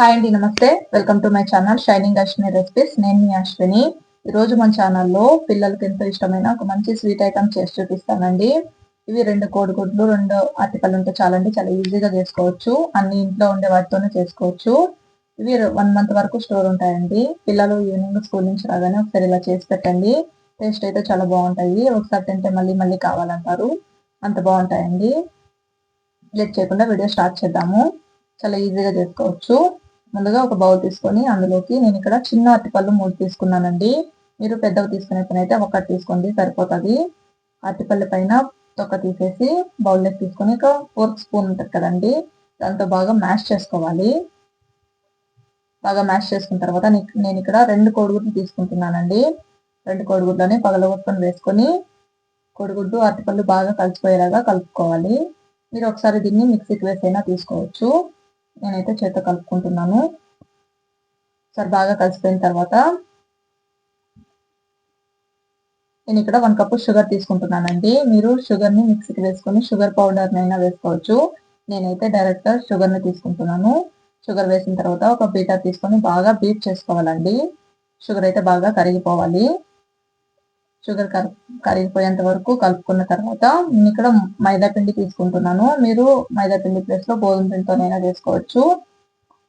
Hi అండి నమస్తే. Welcome to my channel shining Ashwini recipes నేను మీ అశ్విని. ఈరోజు రోజు మన ఛానల్లో పిల్లలకి ఎంతో ఇష్టమైన ఒక మంచి స్వీట్ ఐటమ్ చేసి చూపిస్తానండి. ఇవి రెండు కోడిగుడ్లు రెండు అరటిపళ్ళు ఉంటే చాలండి చాలా ఈజీగా చేసుకోవచ్చు. అన్ని ఇంట్లో ఉండే వాటితోనే చేసుకోవచ్చు. ఇవి వన్ మంత్ వరకు స్టోర్ ఉంటాయండి. పిల్లలు ఈవినింగ్ స్కూల్ నుంచి రాగానే ఒకసారి ఇలా చేసి పెట్టండి. టేస్ట్ అయితే చాలా బాగుంటాయి. ఒకసారి తింటే మళ్ళీ మళ్ళీ కావాలంటారు. అంత బాగుంటాయండి. లేట్ చేయకుండా వీడియో స్టార్ట్ చేద్దాము. చాలా ఈజీగా చేసుకోవచ్చు. ముందుగా ఒక బౌల్ తీసుకొని అందులోకి నేను ఇక్కడ చిన్న అరటిపళ్ళు మూడు తీసుకున్నానండి. మీరు పెద్దవి తీసుకునే పని అయితే ఒకటి తీసుకోండి సరిపోతుంది. అరటిపల్లి పైన తొక్క తీసేసి బౌల్లోకి తీసుకొని ఒక ఫోర్క్ స్పూన్ ఉంటుంది కదండి దాంతో బాగా మ్యాష్ చేసుకోవాలి. బాగా మ్యాష్ చేసుకున్న తర్వాత నేను ఇక్కడ రెండు కోడిగుడ్లు తీసుకుంటున్నానండి. రెండు కోడిగుడ్లని పగలగొట్టుకొని వేసుకొని కోడిగుడ్డు అరటిపళ్ళు బాగా కలిసిపోయేలాగా కలుపుకోవాలి. మీరు ఒకసారి దీన్ని మిక్సీకి వేసైనా తీసుకోవచ్చు. నేనైతే చేత కలుపుకుంటున్నాను. సరే బాగా కలిసిపోయిన తర్వాత నేను ఇక్కడ వన్ కప్పు షుగర్ తీసుకుంటున్నానండి. మీరు షుగర్ని మిక్సీకి వేసుకొని షుగర్ పౌడర్నైనా వేసుకోవచ్చు. నేనైతే డైరెక్ట్గా షుగర్ని తీసుకుంటున్నాను. షుగర్ వేసిన తర్వాత ఒక బీటర్ తీసుకొని బాగా బీట్ చేసుకోవాలండి. షుగర్ అయితే బాగా కరిగిపోవాలి. షుగర్ కరిగిపోయేంత వరకు కలుపుకున్న తర్వాత నేను ఇక్కడ మైదా పిండి తీసుకుంటున్నాను. మీరు మైదా పిండి ప్లేస్లో గోధుమ పిండితోనైనా చేసుకోవచ్చు.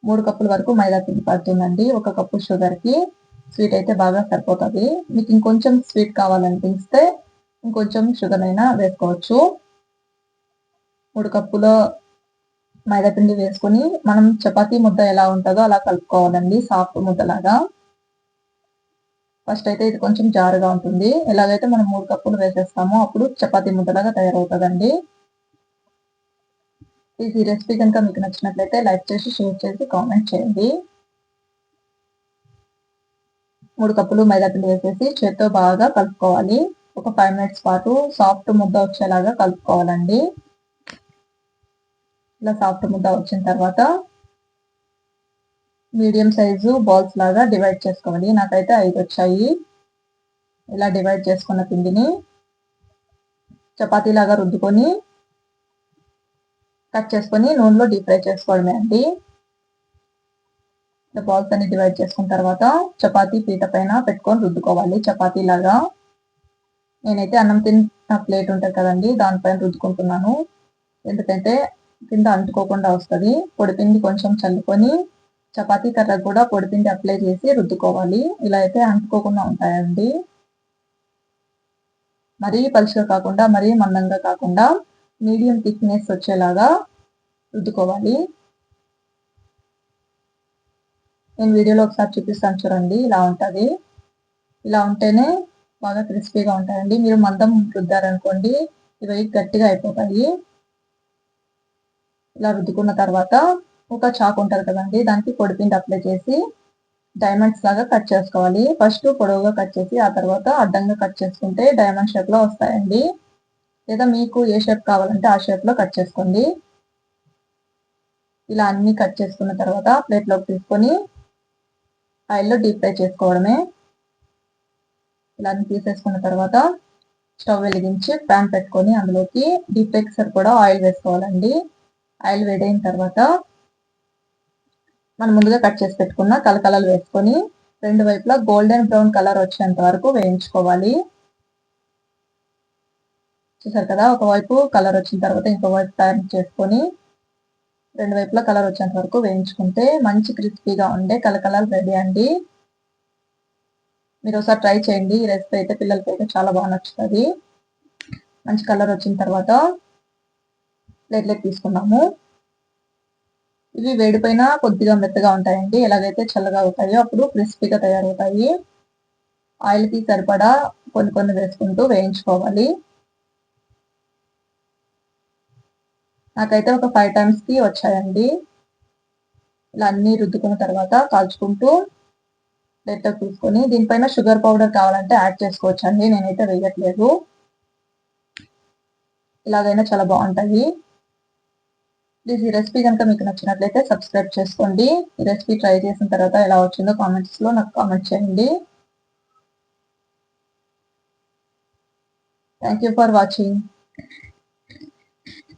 మూడు కప్పుల వరకు మైదా పిండి పడుతుందండి. ఒక కప్పు షుగర్కి స్వీట్ అయితే బాగా సరిపోతుంది. మీకు ఇంకొంచెం స్వీట్ కావాలనిపిస్తే ఇంకొంచెం షుగర్ అయినా వేసుకోవచ్చు. మూడు కప్పుల మైదా పిండి వేసుకొని మనం చపాతీ ముద్ద ఎలా ఉంటుందో అలా కలుపుకోవాలండి. సాఫ్ట్ ముద్దలాగా. ఫస్ట్ అయితే ఇది కొంచెం జారుగా ఉంటుంది. ఎలాగైతే మనం మూడు కప్పులు వేసేస్తామో అప్పుడు చపాతీ ముద్దలాగా తయారవుతుందండి. ఈ రెసిపీ కనుక మీకు నచ్చినట్లయితే లైక్ చేసి షేర్ చేసి కామెంట్ చేయండి. మూడు కప్పులు మైదాపిండి వేసేసి చేత్తో బాగా కలుపుకోవాలి. ఒక ఫైవ్ మినిట్స్ పాటు సాఫ్ట్ ముద్ద వచ్చేలాగా కలుపుకోవాలండి. ఇలా సాఫ్ట్ ముద్ద వచ్చిన తర్వాత మీడియం సైజు బాల్స్ లాగా డివైడ్ చేసుకోవాలి నాకైతే ఐదు వచ్చాయి. ఇలా డివైడ్ చేసుకున్న పిండిని చపాతీ లాగా రుద్దుకొని కట్ చేసుకొని నూనెలో డీప్ ఫ్రై చేసుకోవడమే అండి. బాల్స్ అన్ని డివైడ్ చేసుకున్న తర్వాత చపాతీ పీట పైన పెట్టుకొని రుద్దుకోవాలి. చపాతీ లాగా. నేనైతే అన్నం తిన్న ప్లేట్ ఉంటుంది కదండి దానిపైన రుద్దుకుంటున్నాను. ఎందుకంటే కింద అంటుకోకుండా వస్తుంది. పొడిపిండి కొంచెం చల్లుకొని చపాతీ కర్ర కూడా పొడిపిండి అప్లై చేసి రుద్దుకోవాలి. ఇలా అయితే అంటుకోకుండా ఉంటాయండి. మరీ పలుచగా కాకుండా మరీ మందంగా కాకుండా మీడియం థిక్నెస్ వచ్చేలాగా రుద్దుకోవాలి. నేను వీడియోలో ఒకసారి చూపిస్తాను చూడండి ఇలా ఉంటుంది. ఇలా ఉంటేనే బాగా క్రిస్పీగా ఉంటాయండి. మీరు మందం రుద్దారనుకోండి ఇవి గట్టిగా అయిపోతాయి. ఇలా రుద్దుకున్న తర్వాత ఒక చాకు ఉంటుంది కదండి దానికి పొడిపిండి అప్లై చేసి డైమండ్స్ లాగా కట్ చేసుకోవాలి. ఫస్ట్ పొడవుగా కట్ చేసి ఆ తర్వాత అడ్డంగా కట్ చేసుకుంటే డైమండ్ షేప్లో వస్తాయండి. లేదా మీకు ఏ షేప్ కావాలంటే ఆ షేప్లో కట్ చేసుకోండి. ఇలా అన్ని కట్ చేసుకున్న తర్వాత ప్లేట్లోకి తీసుకొని ఆయిల్లో డీప్ ఫ్రై చేసుకోవడమే. ఇలా అన్ని తీసేసుకున్న తర్వాత స్టవ్ వెలిగించి ప్యాన్ పెట్టుకొని అందులోకి డీప్ ఫ్రైకి సరిపడా ఆయిల్ వేసుకోవాలండి. ఆయిల్ వేడైన తర్వాత మనం ముందుగా కట్ చేసి పెట్టుకున్న కలకలలు వేసుకొని రెండు వైపులా గోల్డెన్ బ్రౌన్ కలర్ వచ్చేంత వరకు వేయించుకోవాలి. చూసారు కదా ఒకవైపు కలర్ వచ్చిన తర్వాత ఇంకో వైపు టర్న్ చేసుకొని రెండు వైపులా కలర్ వచ్చేంత వరకు వేయించుకుంటే మంచి క్రిస్పీగా ఉండే కలకలలు రెడీ అండి. మీరు ఒకసారి ట్రై చేయండి ఈ రెసిపీ అయితే పిల్లలకి అయితే చాలా బాగా నచ్చుతుంది. మంచి కలర్ వచ్చిన తర్వాత ప్లేట్లోకి తీసుకున్నాము. ఇవి వేడిపైన కొద్దిగా మెత్తగా ఉంటాయండి. ఎలాగైతే చల్లగా అవుతాయో అప్పుడు క్రిస్పీగా తయారవుతాయి. ఆయిల్కి సరిపడా కొన్ని కొన్ని వేసుకుంటూ వేయించుకోవాలి. నాకైతే ఒక ఫైవ్ టైమ్స్కి వచ్చాయండి. ఇలా అన్నీ రుద్దుకున్న తర్వాత కాల్చుకుంటూ ప్లేట్లోకి తీసుకొని దీనిపైన షుగర్ పౌడర్ కావాలంటే యాడ్ చేసుకోవచ్చండి. నేనైతే వేయట్లేదు. ఇలాగైనా చాలా బాగుంటాయి. ప్లీజ్ ఈ రెసిపీ కనుక మీకు నచ్చినట్లయితే సబ్స్క్రైబ్ చేసుకోండి. ఈ రెసిపీ ట్రై చేసిన తర్వాత ఎలా వచ్చిందో కామెంట్స్లో నాకు కామెంట్ చేయండి. Thank you for watching